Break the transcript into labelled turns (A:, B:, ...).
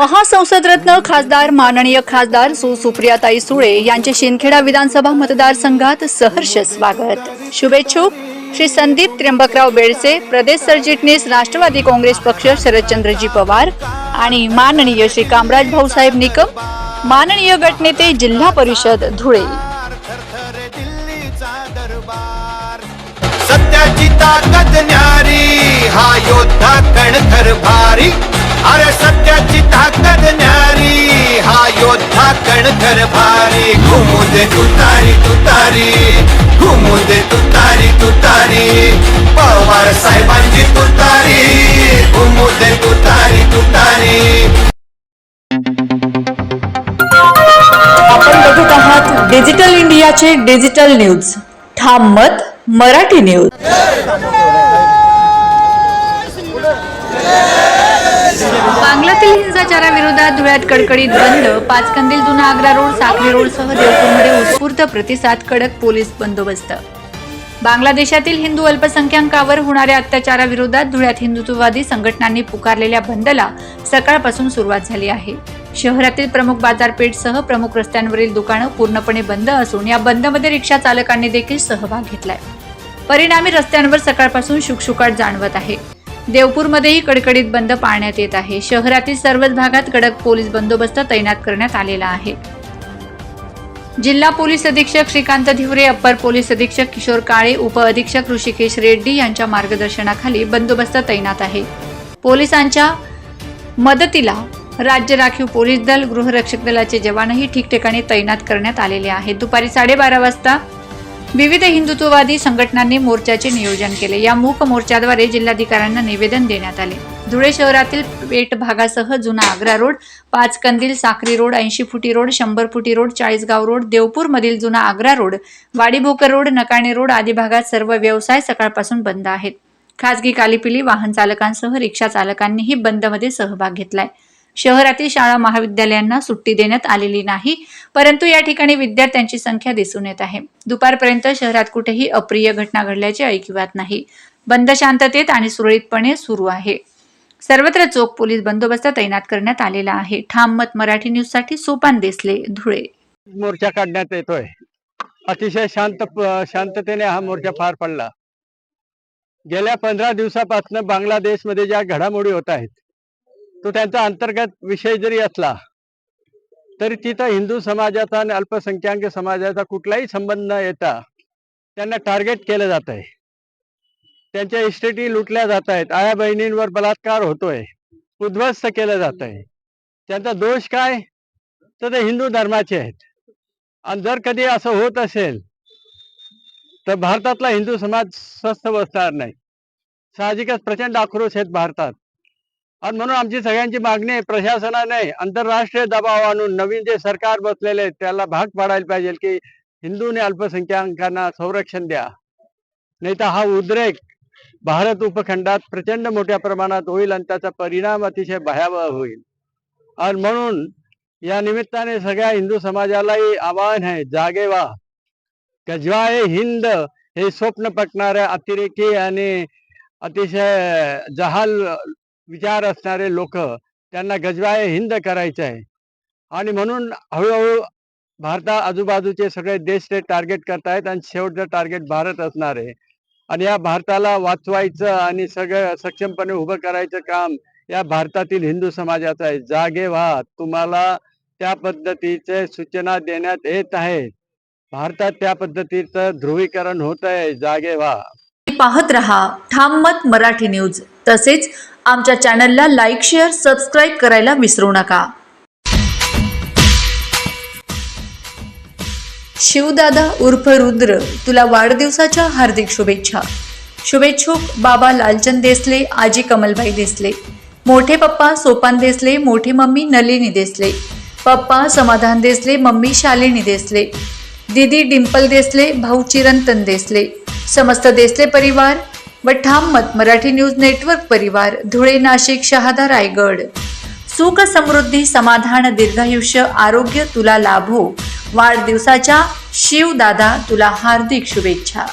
A: महासंसदरत्न खासदार माननीय खासदार सु सुप्रियाताई सुळे यांचे शिंदखेडा विधानसभा मतदारसंघात सहर्ष स्वागत. शुभेच्छुक. श्री संदीप त्र्यंबकराव बेडसे प्रदेश सरचिटणीस राष्ट्रवादी काँग्रेस पक्ष शरदचंद्रजी पवार आणि माननीय श्री कामराज भाऊसाहेब निकम माननीय गटनेते जिल्हा परिषद धुळे.
B: सत्याची ताकद न्यारी हा योद्धा कणखर भारी. अरे योद्धा कणखर भारी घुमू दे तुतारी तुतारी घुमू दे तुतारी तुतारी. पवार साहेबांची तुतारी घुमू दे तुतारी तुतारी.
A: आपण बघत आहात डिजिटल इंडियाचे डिजिटल न्यूज. ठाम मत मराठी न्यूज. बांगलातील हिंसाचाराविरोधात धुळ्यात कडकडीत बंद पाचकंदील जुना आग्रा रोड साखरी रोड सह देवपूरमध्ये उत्स्फूर्त प्रतिसाद कडक पोलीस बंदोबस्त. बांगलादेशातील हिंदू अल्पसंख्याकांवर होणाऱ्या अत्याचाराविरोधात धुळ्यात हिंदुत्ववादी संघटनांनी पुकारलेल्या बंदला सकाळपासून सुरुवात झाली आहे. शहरातील प्रमुख बाजारपेठसह प्रमुख रस्त्यांवरील दुकानं पूर्णपणे बंद असून या बंदमध्ये रिक्षा चालकांनी देखील सहभाग घेतलाय. परिणामी रस्त्यांवर सकाळपासून शुकशुकाट जाणवत आहे. देवपूरमध्येही कडकडीत बंद पाळण्यात येत आहे. शहरातील सर्वच भागात कडक पोलीस बंदोबस्त तैनात करण्यात आलेला आहे. जिल्हा पोलीस अधीक्षक श्रीकांत धिवरे अप्पर पोलीस अधीक्षक किशोर काळे उप अधीक्षक ऋषिकेश रेड्डी यांच्या मार्गदर्शनाखाली बंदोबस्त तैनात आहे. पोलिसांच्या मदतीला राज्य राखीव पोलीस दल गृहरक्षक दलाचे जवानही ठिकठिकाणी तैनात करण्यात आलेले आहेत. दुपारी साडेबारा वाजता विविध हिंदुत्ववादी संघटनांनी मोर्चाचे नियोजन केले. या मूक मोर्चाद्वारे जिल्हाधिकाऱ्यांना निवेदन देण्यात आले. धुळे शहरातील पेठ भागासह जुना आग्रा रोड पाच कंदील साखरी रोड ऐंशी फुटी रोड शंभर फुटी रोड चाळीसगाव रोड देवपूर मधील जुना Agra road Wadibhokar road Nakane road आदी भागात सर्व व्यवसाय सकाळपासून बंद आहेत. खासगी कालीपिली वाहन चालकांसह रिक्षा चालकांनीही बंदमध्ये सहभाग घेतलाय. शहरातील शाळा महाविद्यालयांना सुट्टी देण्यात आलेली नाही परंतु या ठिकाणी विद्यार्थ्यांची संख्या दिसून येत आहे. दुपारपर्यंत शहरात कुठेही अप्रिय घटना घडल्याचे ऐकिवात नाही. बंद शांततेत आणि सुरळीतपणे सुरू आहे. सर्वत्र चोख पोलीस बंदोबस्त तैनात करण्यात आलेला आहे. ठाम मत मराठी न्यूजसाठी सोपान देसले धुळे.
C: मोर्चा काढण्यात येतोय. अतिशय शांत शांततेने हा मोर्चा पार पडला. गेल्या पंधरा दिवसापासून बांगलादेशमध्ये ज्या घडामोडी होत आहेत तो त्यांचा अंतर्गत विषय जरी असला तरी तिथं हिंदू समाजाचा आणि अल्पसंख्याक समाजाचा कुठलाही संबंध न येता त्यांना टार्गेट केलं जात आहे त्यांच्या इस्टेटी लुटल्या जात आहेत आया बहिणींवर बलात्कार होतोय. उद्ध्वस्त केलं जात आहे त्यांचा दोष काय? तर ते हिंदू धर्माचे आहेत. आणि जर कधी असं होत असेल तर भारतातला हिंदू समाज स्वस्थ बसणार नाही. साहजिकच प्रचंड आक्रोश आहेत भारतात. आणि म्हणून आमची सगळ्यांची मागणी आहे प्रशासनाने आंतरराष्ट्रीय दबाव आणून नवीन जे सरकार बसलेले त्याला भाग पाडायला पाहिजे की हिंदूने अल्पसंख्याकांना संरक्षण द्या. नाही तर हा उद्रेक भारत उपखंडात प्रचंड मोठ्या प्रमाणात होईल आणि त्याचा परिणाम अतिशय भयावह होईल. आणि म्हणून या निमित्ताने सगळ्या हिंदू समाजालाही आवाहन आहे जागे व्हा. गजवाए हिंद हे स्वप्न पटणाऱ्या अतिरेकी आणि अतिशय जहाल विचार असणारे लोक त्यांना गजवाय हिंद करायचं आहे. आणि म्हणून हळूहळू भारता आजूबाजूचे सगळे देश ते टार्गेट करतायत आणि शेवटचं टार्गेट भारत असणार आहे. आणि या भारताला वाचवायचं आणि सगळं सक्षमपणे उभं करायचं काम या भारतातील हिंदू समाजाचं आहे. जागे व्हा. तुम्हाला त्या पद्धतीचे सूचना देण्यात येत आहे. भारतात त्या पद्धतीचं ध्रुवीकरण होत आहे जागे व्हा.
A: पाहत रहा. ठाम मत मराठी न्यूज. तसेच आमच्या चॅनलला लाईक शेअर सबस्क्राईब करायला विसरू नका. शिवदादा उर्फ रुद्र तुला वाढदिवसाच्या हार्दिक शुभेच्छा. शुभेच्छुक बाबा लालचंद देसले आजी कमलबाई देसले. मोठे पप्पा सोपान देसले मोठी मम्मी नलिनी देसले. पप्पा समाधान देसले मम्मी शालिनी देसले. दीदी डिंपल देसले भाऊ चिरंतन देसले. समस्त देसले परिवार व ठाम मत मराठी न्यूज नेटवर्क परिवार धुळे नाशिक शहादा रायगड. सुख समृद्धी समाधान दीर्घायुष्य आरोग्य तुला लाभो. वाढदिवसाच्या शिवदादा तुला हार्दिक शुभेच्छा.